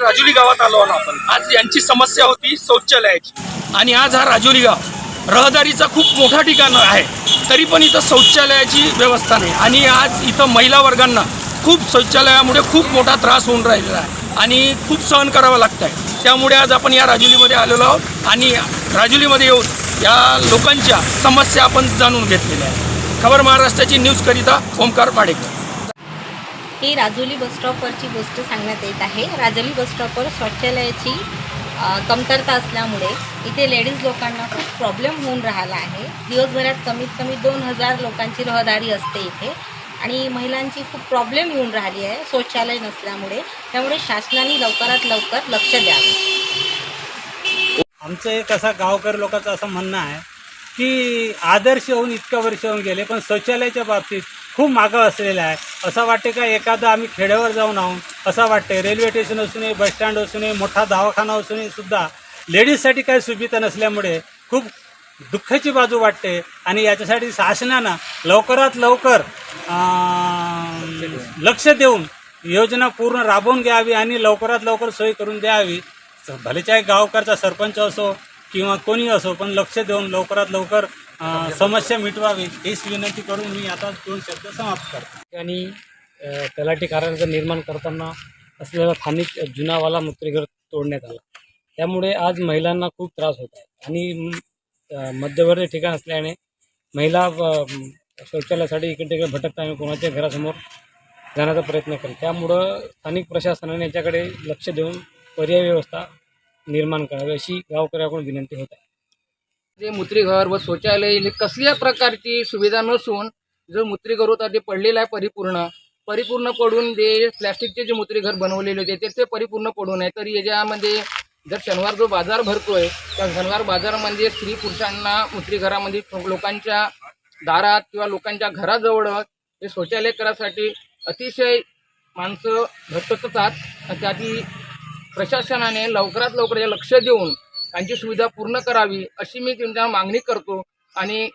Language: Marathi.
राजुली गावात आलो आहोत आपण. आज यांची समस्या होती शौचालयाची. आणि आज हा राजुली गाव रहदारीचा खूप मोठा ठिकाण आहे. तरी पण इथं शौचालयाची व्यवस्था नाही. आणि आज इथं महिला वर्गांना खूप शौचालयामुळे खूप मोठा त्रास होऊन राहिलेला आहे. आणि खूप सहन करावं लागतं आहे त्यामुळे आज आपण या राजुलीमध्ये आलेलो आहोत. आणि राजुलीमध्ये येऊन या लोकांच्या समस्या आपण जाणून घेतलेल्या आहेत. खबर महाराष्ट्राची न्यूजकरिता ओमकार पाडेकर. ही राजोली बसस्टॉपवरची गोष्ट सांगण्यात येत आहे. राजोली बसस्टॉपवर शौचालयाची कमतरता असल्यामुळे इथे लेडीज लोकांना खूप प्रॉब्लेम होऊन राहिला आहे. दिवसभरात कमीत कमी दोन हजार लोकांची रहदारी असते इथे आणि महिलांची खूप प्रॉब्लेम येऊन राहिली आहे शौचालय नसल्यामुळे. त्यामुळे शासनाने लवकरात लवकर लक्ष द्यावे. आमचं एक असा गावकरी लोकांचं असं म्हणणं आहे की आदर्श होऊन इतकं वर्ष होऊन गेले पण शौचालयाच्या बाबतीत खूप मागं असलेलं आहे. असं वाटते का एखादं आम्ही खेड्यावर जाऊन आहोत? असं वाटते. रेल्वे स्टेशन असू नये बसस्टँड असू नये मोठा दवाखाना असू नये सुद्धा लेडीजसाठी काही सुविधा नसल्यामुळे खूप दुःखाची बाजू वाटते. आणि याच्यासाठी शासनानं लवकरात लवकर लक्ष देऊन योजना पूर्ण राबवून घ्यावी आणि लवकरात लवकर सोय करून द्यावी. भलेच्या गावकरचा सरपंच असो किंवा कोणी असो पण लक्ष देऊन लवकरात लवकर समस्या मिटवावी हीच विनंती करून मी आता दोन शब्द समाप्त करतो. आणि तलाठी कार्यालयाचं निर्माण करताना असलेला स्थानिक जुनावाला मूत्रीघर तोडण्यात आला. त्यामुळे आज महिलांना खूप त्रास होत आहे. आणि मध्यवर्ती ठिकाण असल्याने महिला शौचालयासाठी इकडे तिकडे भटकताना कोणाच्या घरासमोर जाण्याचा प्रयत्न करेल त्यामुळं स्थानिक प्रशासनाने याच्याकडे लक्ष देऊन पर्याय व्यवस्था निर्माण करावी अशी गावकऱ्याकडून विनंती होत आहे. जे मूत्रीघर व शौचालय कसल्या प्रकारची सुविधा नसून जो मूत्रीघर होता ते पडलेलं आहे परिपूर्ण. परिपूर्ण पडून जे प्लॅस्टिकचे जे मूत्रीघर बनवलेले होते ते ते परिपूर्ण पडून आहे. तर याच्यामध्ये जर शनिवार जो बाजार भरतोय त्या शनिवार बाजारामध्ये स्त्री पुरुषांना मूत्रीघरामध्ये लोकांच्या दारात किंवा लोकांच्या घराजवळ हे शौचालय करासाठी अतिशय माणसं भटकतात. त्याची प्रशासनाने लवकरात लवकर या लक्ष देऊन त्यांची सुविधा पूर्ण करावी अशी मी त्यांच्या मागणी करतो आणि